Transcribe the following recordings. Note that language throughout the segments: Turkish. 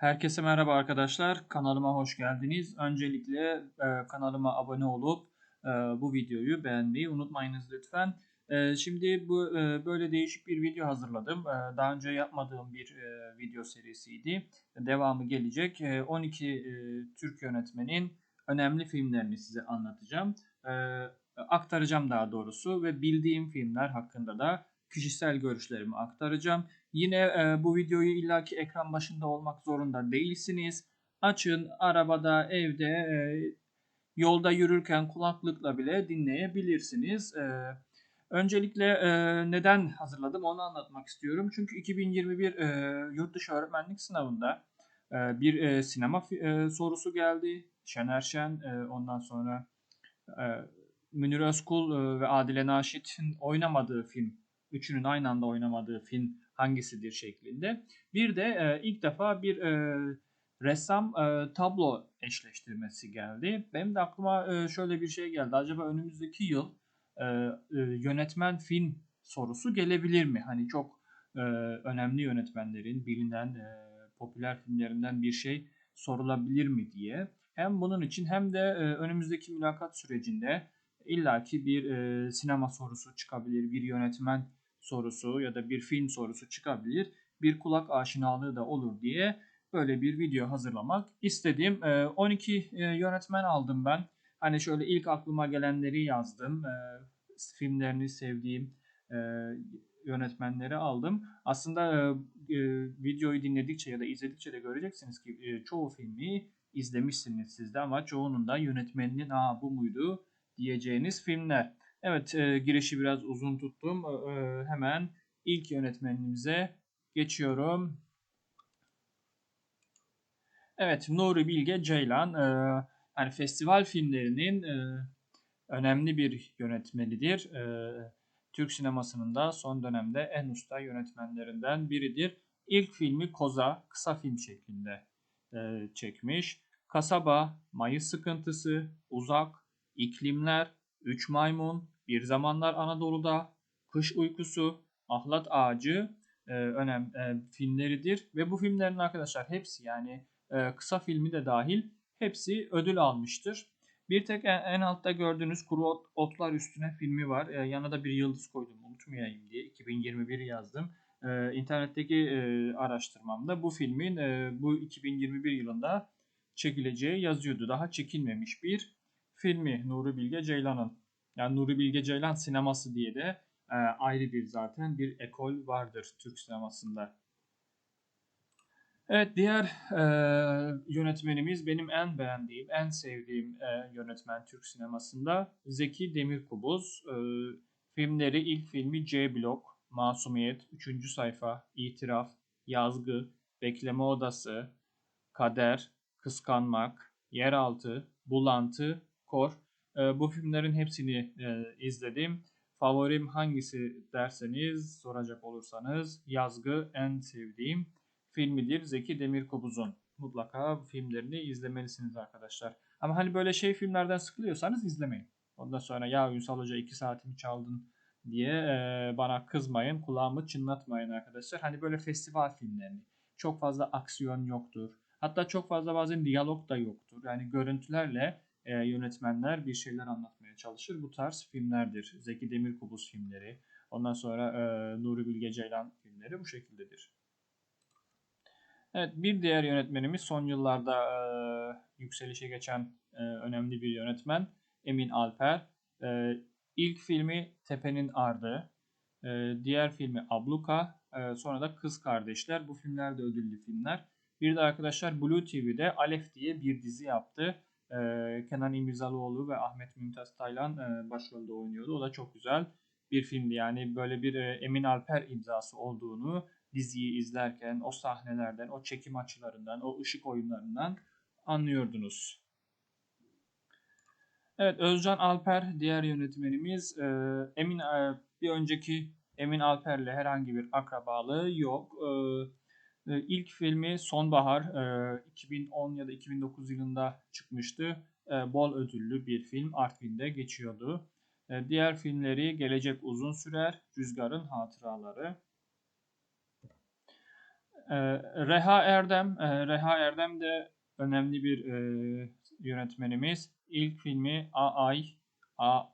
Herkese merhaba arkadaşlar. Kanalıma hoş geldiniz. Öncelikle e, kanalıma abone olup e, bu videoyu beğenmeyi unutmayınız lütfen. E, şimdi bu e, böyle değişik bir video hazırladım. E, daha önce yapmadığım bir e, video serisiydi. Devamı gelecek. E, 12 e, Türk yönetmenin önemli filmlerini size anlatacağım. E, aktaracağım daha doğrusu ve bildiğim filmler hakkında da kişisel görüşlerimi aktaracağım. Yine e, bu videoyu illaki ekran başında olmak zorunda değilsiniz. Açın arabada, evde, e, yolda yürürken kulaklıkla bile dinleyebilirsiniz. E, öncelikle e, neden hazırladım onu anlatmak istiyorum. Çünkü 2021 e, yurt dışı öğretmenlik sınavında e, bir e, sinema e, sorusu geldi. Şener Şen, e, ondan sonra e, Münir Özkul e, ve Adile Naşit'in oynamadığı film, üçünün aynı anda oynamadığı film hangisidir şeklinde. Bir de e, ilk defa bir e, ressam e, tablo eşleştirmesi geldi. Benim de aklıma e, şöyle bir şey geldi. Acaba önümüzdeki yıl e, e, yönetmen film sorusu gelebilir mi? Hani çok e, önemli yönetmenlerin bilinen e, popüler filmlerinden bir şey sorulabilir mi diye. Hem bunun için hem de e, önümüzdeki mülakat sürecinde illaki bir e, sinema sorusu çıkabilir, bir yönetmen sorusu ya da bir film sorusu çıkabilir. Bir kulak aşinalığı da olur diye böyle bir video hazırlamak istedim. 12 e, e, yönetmen aldım ben. Hani şöyle ilk aklıma gelenleri yazdım. E, filmlerini sevdiğim yönetmenleri aldım. Aslında videoyu dinledikçe ya da izledikçe de göreceksiniz ki çoğu filmi izlemişsiniz siz de ama çoğunun da yönetmeninin aa bu muydu diyeceğiniz filmler. Evet e, girişi biraz uzun tuttum. E, e, hemen ilk yönetmenimize geçiyorum. Evet Nuri Bilge Ceylan e, yani festival filmlerinin e, önemli bir yönetmenidir. E, Türk sinemasının da son dönemde en usta yönetmenlerinden biridir. İlk filmi Koza kısa film şeklinde e, çekmiş. Kasaba, Mayıs Sıkıntısı, Uzak, İklimler, Üç Maymun, Bir Zamanlar Anadolu'da, Kış Uykusu, Ahlat Ağacı e, önem e, filmleridir. Ve bu filmlerin arkadaşlar hepsi yani e, kısa filmi de dahil hepsi ödül almıştır. Bir tek en, en altta gördüğünüz Kuru Ot, Otlar Üstüne filmi var. E, yanına da bir yıldız koydum unutmayayım diye. 2021 yazdım. E, internetteki e, araştırmamda bu filmin e, bu 2021 yılında çekileceği yazıyordu. Daha çekilmemiş bir filmi Nuri Bilge Ceylan'ın. Yani Nuri Bilge Ceylan sineması diye de e, ayrı bir zaten bir ekol vardır Türk sinemasında. Evet diğer e, yönetmenimiz benim en beğendiğim, en sevdiğim e, yönetmen Türk sinemasında Zeki Demirkubuz. E, filmleri ilk filmi C Blok, Masumiyet, 3. sayfa, İtiraf, Yazgı, Bekleme Odası, Kader, Kıskanmak, Yeraltı, Bulantı Kor. E, bu filmlerin hepsini e, izledim. Favorim hangisi derseniz soracak olursanız Yazgı en sevdiğim filmidir. Zeki Demirkubuz'un. Mutlaka filmlerini izlemelisiniz arkadaşlar. Ama hani böyle şey filmlerden sıkılıyorsanız izlemeyin. Ondan sonra ya Ünsal Hoca 2 saatimi çaldın diye e, bana kızmayın. Kulağımı çınlatmayın arkadaşlar. Hani böyle festival filmlerini. Çok fazla aksiyon yoktur. Hatta çok fazla bazen diyalog da yoktur. Yani görüntülerle e, yönetmenler bir şeyler anlatmaya çalışır. Bu tarz filmlerdir. Zeki Demirkubuz filmleri, ondan sonra e, Nuri Bilge Ceylan filmleri bu şekildedir. Evet bir diğer yönetmenimiz son yıllarda e, yükselişe geçen e, önemli bir yönetmen Emin Alper. E, ilk filmi Tepenin Ardı, e, diğer filmi Abluka, e, sonra da Kız Kardeşler. Bu filmler de ödüllü filmler. Bir de arkadaşlar Blue TV'de Alef diye bir dizi yaptı. Ee, Kenan İmirzalıoğlu ve Ahmet Mümtaz Taylan e, başrolde oynuyordu. O da çok güzel bir filmdi. Yani böyle bir e, Emin Alper imzası olduğunu diziyi izlerken o sahnelerden, o çekim açılarından, o ışık oyunlarından anlıyordunuz. Evet Özcan Alper diğer yönetmenimiz. E, Emin bir önceki Emin Alper'le herhangi bir akrabalığı yok. E, ilk filmi Sonbahar 2010 ya da 2009 yılında çıkmıştı. E, bol ödüllü bir film Artvin'de geçiyordu. E, diğer filmleri Gelecek Uzun Sürer, Rüzgarın Hatıraları. Ee, Reha Erdem, e, Reha Erdem de önemli bir e, yönetmenimiz. İlk filmi Ay,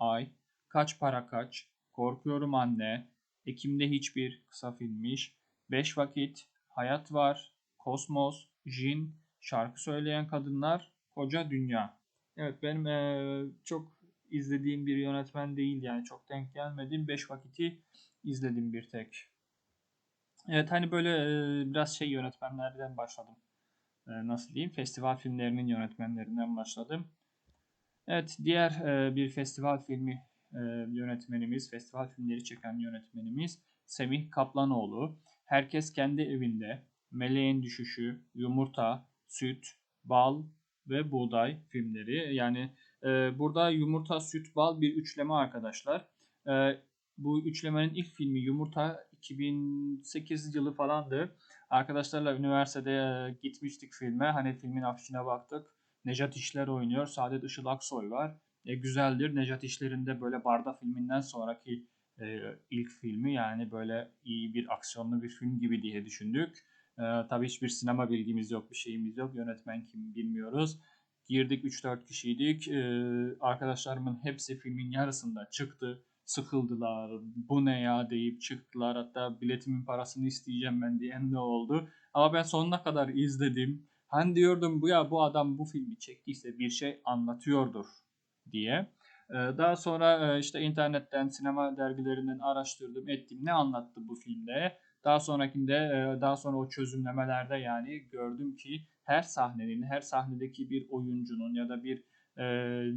Ay, Kaç Para Kaç, Korkuyorum Anne, Ekim'de Hiçbir kısa filmmiş, Beş Vakit, Hayat Var, Kosmos, Jin, Şarkı Söyleyen Kadınlar, Koca Dünya. Evet benim e, çok izlediğim bir yönetmen değil yani çok denk gelmedim. Beş Vakit'i izledim bir tek. Evet hani böyle e, biraz şey yönetmenlerden başladım. E, nasıl diyeyim? Festival filmlerinin yönetmenlerinden başladım. Evet diğer e, bir festival filmi e, yönetmenimiz, festival filmleri çeken yönetmenimiz Semih Kaplanoğlu. Herkes kendi evinde, Meleğin Düşüşü, Yumurta, Süt, Bal ve Buğday filmleri. Yani e, burada yumurta, süt, bal bir üçleme arkadaşlar. E, bu üçlemenin ilk filmi Yumurta 2008 yılı falandı. Arkadaşlarla üniversitede e, gitmiştik filme. Hani filmin afişine baktık. Nejat İşler oynuyor. Saadet Işıl Aksoy var. E, güzeldir. Nejat İşler'in de böyle Barda filminden sonraki e, ilk filmi yani böyle iyi bir aksiyonlu bir film gibi diye düşündük. E, tabii hiçbir sinema bilgimiz yok, bir şeyimiz yok. Yönetmen kim bilmiyoruz. Girdik 3-4 kişiydik. E, arkadaşlarımın hepsi filmin yarısında çıktı. Sıkıldılar. Bu ne ya deyip çıktılar. Hatta biletimin parasını isteyeceğim ben diyen de oldu. Ama ben sonuna kadar izledim. Hani diyordum bu ya bu adam bu filmi çektiyse bir şey anlatıyordur diye. Daha sonra işte internetten, sinema dergilerinden araştırdım, ettim. Ne anlattı bu filmde? Daha sonrakinde, daha sonra o çözümlemelerde yani gördüm ki her sahnenin, her sahnedeki bir oyuncunun ya da bir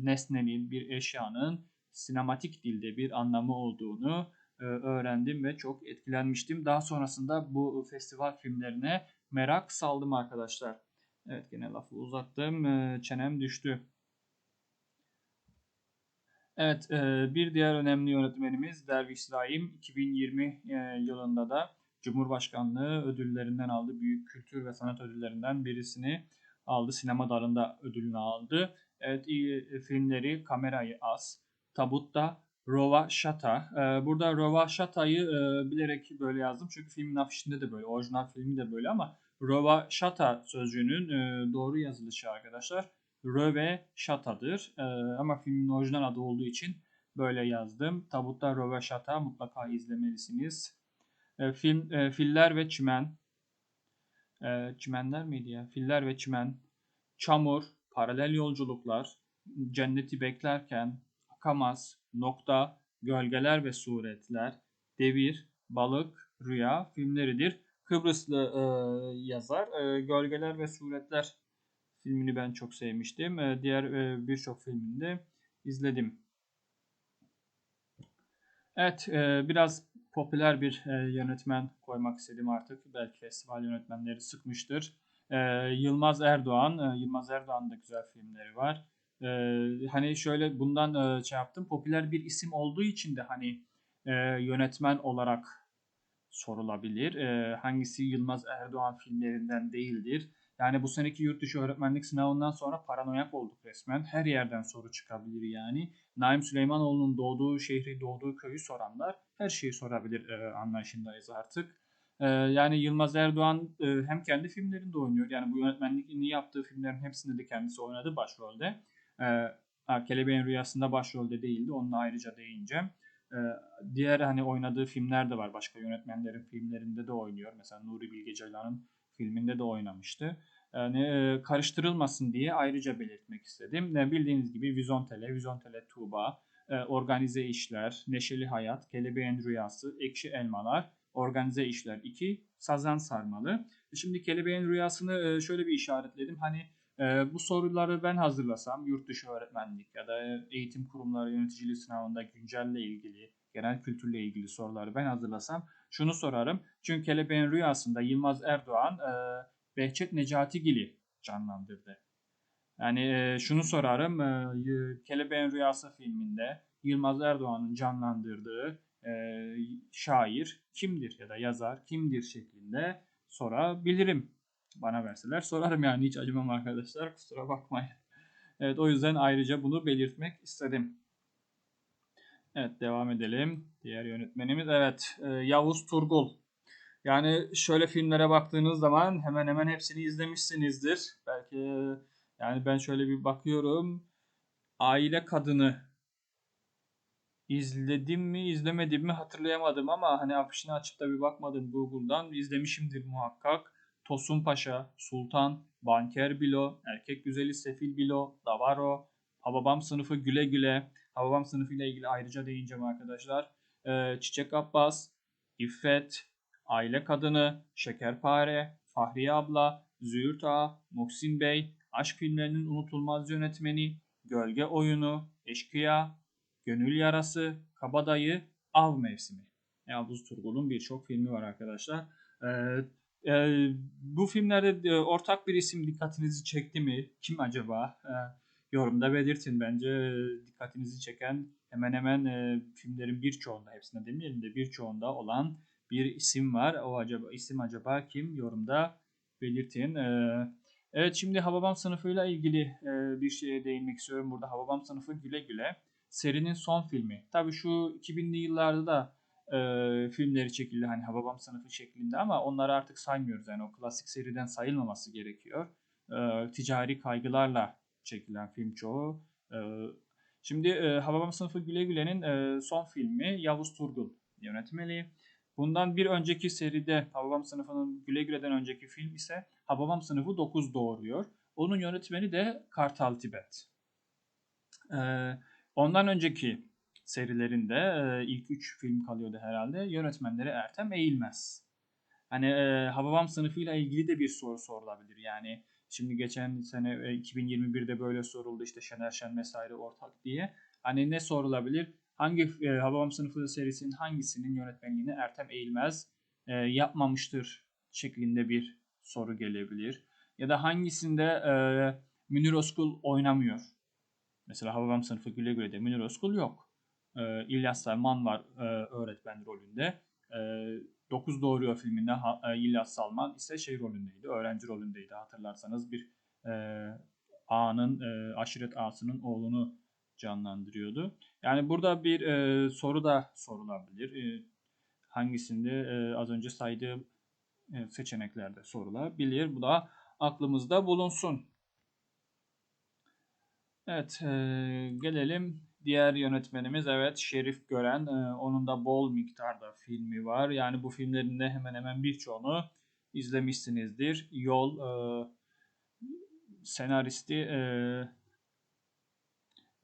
nesnenin, bir eşyanın sinematik dilde bir anlamı olduğunu öğrendim ve çok etkilenmiştim. Daha sonrasında bu festival filmlerine merak saldım arkadaşlar. Evet gene lafı uzattım. Çenem düştü. Evet bir diğer önemli yönetmenimiz Derviş Zaim 2020 yılında da Cumhurbaşkanlığı ödüllerinden aldı. Büyük kültür ve sanat ödüllerinden birisini aldı. Sinema dalında ödülünü aldı. Evet filmleri Kamerayı Az, Tabutta Rova Shata. burada Rova Shata'yı bilerek böyle yazdım. Çünkü filmin afişinde de böyle. Orijinal filmi de böyle ama Rova Shata sözcüğünün doğru yazılışı arkadaşlar. Röve Shata'dır. ama filmin orijinal adı olduğu için böyle yazdım. Tabutta Röve Shata mutlaka izlemelisiniz. film Filler ve Çimen. çimenler miydi ya? Filler ve Çimen. Çamur, Paralel Yolculuklar, Cenneti Beklerken, Akamaz, Nokta, Gölgeler ve Suretler, Devir, Balık, Rüya filmleridir. Kıbrıslı e, yazar. E, Gölgeler ve Suretler filmini ben çok sevmiştim. E, diğer e, birçok filmini de izledim. Evet, e, biraz popüler bir e, yönetmen koymak istedim artık. Belki festival yönetmenleri sıkmıştır. Yılmaz Erdoğan. Yılmaz Erdoğan'ın da güzel filmleri var. Hani şöyle bundan e, şey yaptım. Popüler bir isim olduğu için de hani yönetmen olarak sorulabilir. Hangisi Yılmaz Erdoğan filmlerinden değildir? Yani bu seneki yurt dışı öğretmenlik sınavından sonra paranoyak olduk resmen. Her yerden soru çıkabilir yani. Naim Süleymanoğlu'nun doğduğu şehri, doğduğu köyü soranlar her şeyi sorabilir e, anlayışındayız artık. E, yani Yılmaz Erdoğan e, hem kendi filmlerinde oynuyor. Yani bu yönetmenliğini yaptığı filmlerin hepsinde de kendisi oynadı başrolde. E, Kelebeğin Rüyası'nda başrolde değildi. Onunla ayrıca değineceğim. E, diğer hani oynadığı filmler de var. Başka yönetmenlerin filmlerinde de oynuyor. Mesela Nuri Bilge Ceylan'ın filminde de oynamıştı. Yani e, karıştırılmasın diye ayrıca belirtmek istedim. E, bildiğiniz gibi Vizontele, Vizontele Tuğba, e, Organize İşler, Neşeli Hayat, Kelebeğin Rüyası, Ekşi Elmalar, Organize İşler 2, Sazan Sarmalı. Şimdi Kelebeğin Rüyası'nı şöyle bir işaretledim. Hani bu soruları ben hazırlasam yurt dışı öğretmenlik ya da eğitim kurumları yöneticiliği sınavında güncelle ilgili, genel kültürle ilgili soruları ben hazırlasam şunu sorarım. Çünkü Kelebeğin Rüyası'nda Yılmaz Erdoğan e, Behçet Necatigil'i canlandırdı. Yani e, şunu sorarım. E, Kelebeğin Rüyası filminde Yılmaz Erdoğan'ın canlandırdığı e, şair kimdir ya da yazar kimdir şeklinde sorabilirim. Bana verseler sorarım yani hiç acımam arkadaşlar kusura bakmayın. Evet o yüzden ayrıca bunu belirtmek istedim. Evet devam edelim. Diğer yönetmenimiz evet Yavuz Turgul. Yani şöyle filmlere baktığınız zaman hemen hemen hepsini izlemişsinizdir. Belki yani ben şöyle bir bakıyorum. Aile Kadını izledim mi izlemedim mi hatırlayamadım ama hani afişini açıp da bir bakmadım Google'dan. İzlemişimdir muhakkak. Tosun Paşa, Sultan, Banker Bilo, Erkek Güzeli Sefil Bilo, Davaro, Hababam sınıfı Güle Güle. Hababam sınıfı ile ilgili ayrıca değineceğim arkadaşlar. Ee, Çiçek Abbas, İffet, Aile Kadını, Şekerpare, Fahriye Abla, Züğürt Ağa, Muhsin Bey, Aşk filmlerinin unutulmaz yönetmeni, Gölge Oyunu, Eşkıya, Gönül Yarası, Kabadayı, Av Mevsimi. Yavuz Turgul'un birçok filmi var arkadaşlar. Ee, e, bu filmlerde e, ortak bir isim dikkatinizi çekti mi? Kim acaba? E, yorumda belirtin. Bence e, dikkatinizi çeken hemen hemen e, filmlerin birçoğunda, hepsinde demeyelim de birçoğunda olan bir isim var. O acaba isim acaba kim? Yorumda belirtin. E, evet şimdi Hababam sınıfıyla ilgili e, bir şeye değinmek istiyorum. Burada Hababam sınıfı güle güle serinin son filmi. Tabii şu 2000'li yıllarda da e, filmleri çekildi hani Hababam sınıfı şeklinde ama onları artık saymıyoruz. Yani o klasik seriden sayılmaması gerekiyor. E, ticari kaygılarla çekilen film çoğu. E, şimdi e, Hababam sınıfı Güle Güle'nin e, son filmi Yavuz Turgul yönetmeli. Bundan bir önceki seride Hababam sınıfının Güle Güle'den önceki film ise Hababam sınıfı 9 doğuruyor. Onun yönetmeni de Kartal Tibet. Ee, ondan önceki serilerinde e, ilk 3 film kalıyordu herhalde. Yönetmenleri Ertem Eğilmez. Hani e, Hababam sınıfıyla ilgili de bir soru sorulabilir. Yani şimdi geçen sene e, 2021'de böyle soruldu işte Şener Şen vesaire ortak diye. Hani ne sorulabilir? Hangi e, Hababam sınıfı serisinin hangisinin yönetmenliğini Ertem Eğilmez e, yapmamıştır şeklinde bir soru gelebilir. Ya da hangisinde e, Münir Özkul oynamıyor. Mesela Hababam sınıfı Güle Güle'de Münir Özkul yok. E, İlyas Salman var e, öğretmen rolünde. E, 9 Doğruyor filminde e, İlyas Salman ise şey rolündeydi, öğrenci rolündeydi. Hatırlarsanız bir e, ağanın, e, aşiret ağasının oğlunu canlandırıyordu. Yani burada bir e, soru da sorulabilir. E, hangisinde e, az önce saydığım e, seçeneklerde sorulabilir. Bu da aklımızda bulunsun. Evet, e, gelelim diğer yönetmenimiz evet Şerif Gören. E, onun da bol miktarda filmi var. Yani bu filmlerin de hemen hemen birçoğunu izlemişsinizdir. Yol e, senaristi e,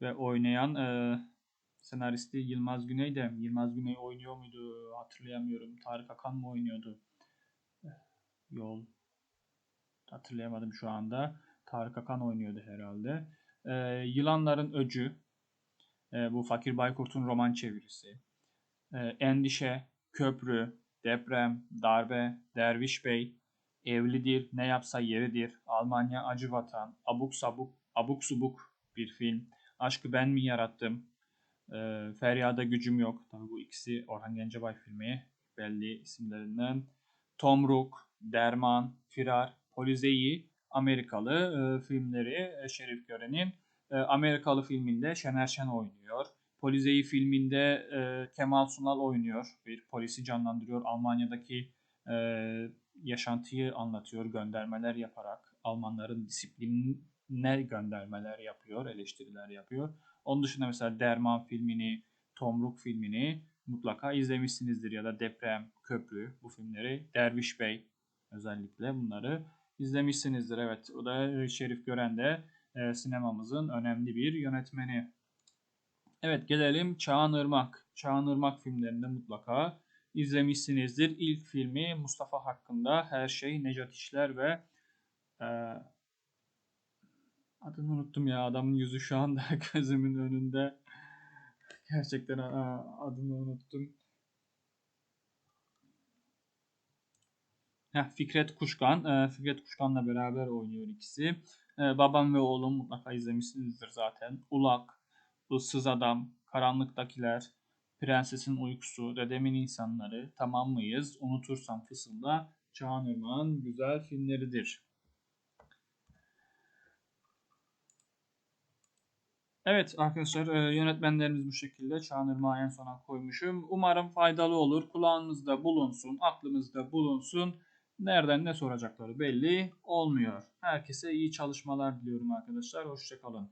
ve oynayan e, senaristi Yılmaz Güney de Yılmaz Güney oynuyor muydu hatırlayamıyorum. Tarık Akan mı oynuyordu? Yol hatırlayamadım şu anda. Tarık Akan oynuyordu herhalde. E, Yılanların Öcü e, bu Fakir Baykurt'un roman çevirisi. E, Endişe, Köprü, Deprem, Darbe, Derviş Bey, Evlidir, Ne Yapsa Yeridir, Almanya Acı Vatan, Abuk Sabuk, Abuk Subuk bir film. Aşkı Ben Mi Yarattım, e, Feryada Gücüm Yok. Tabii bu ikisi Orhan Gencebay filmi belli isimlerinden. Tomruk, Derman, Firar, Polizeyi, Amerikalı e, filmleri e, Şerif Gören'in. E, Amerikalı filminde Şener Şen oynuyor. Polizeyi filminde e, Kemal Sunal oynuyor. Bir polisi canlandırıyor. Almanya'daki e, yaşantıyı anlatıyor göndermeler yaparak. Almanların disiplinine göndermeler yapıyor, eleştiriler yapıyor. Onun dışında mesela Derman filmini, Tomruk filmini mutlaka izlemişsinizdir ya da Deprem, Köprü bu filmleri. Derviş Bey özellikle bunları izlemişsinizdir. Evet o da Şerif Gören de e, sinemamızın önemli bir yönetmeni. Evet gelelim Çağan Irmak. Çağan Irmak filmlerinde mutlaka izlemişsinizdir. İlk filmi Mustafa hakkında Her Şey Necat İşler ve e, adını unuttum ya adamın yüzü şu anda gözümün önünde. Gerçekten adını unuttum. Heh, Fikret Kuşkan. E, Fikret Kuşkan'la beraber oynuyor ikisi. E, babam ve oğlum mutlaka izlemişsinizdir zaten. Ulak, Issız Adam, Karanlıktakiler, Prensesin Uykusu, Dedemin İnsanları, Tamam mıyız, Unutursam Fısılda, Çağan Irmak'ın güzel filmleridir. Evet arkadaşlar e, yönetmenlerimiz bu şekilde. Çağınırmağı en sona koymuşum. Umarım faydalı olur. Kulağınızda bulunsun, aklımızda bulunsun. Nereden ne soracakları belli olmuyor. Herkese iyi çalışmalar diliyorum arkadaşlar. Hoşçakalın.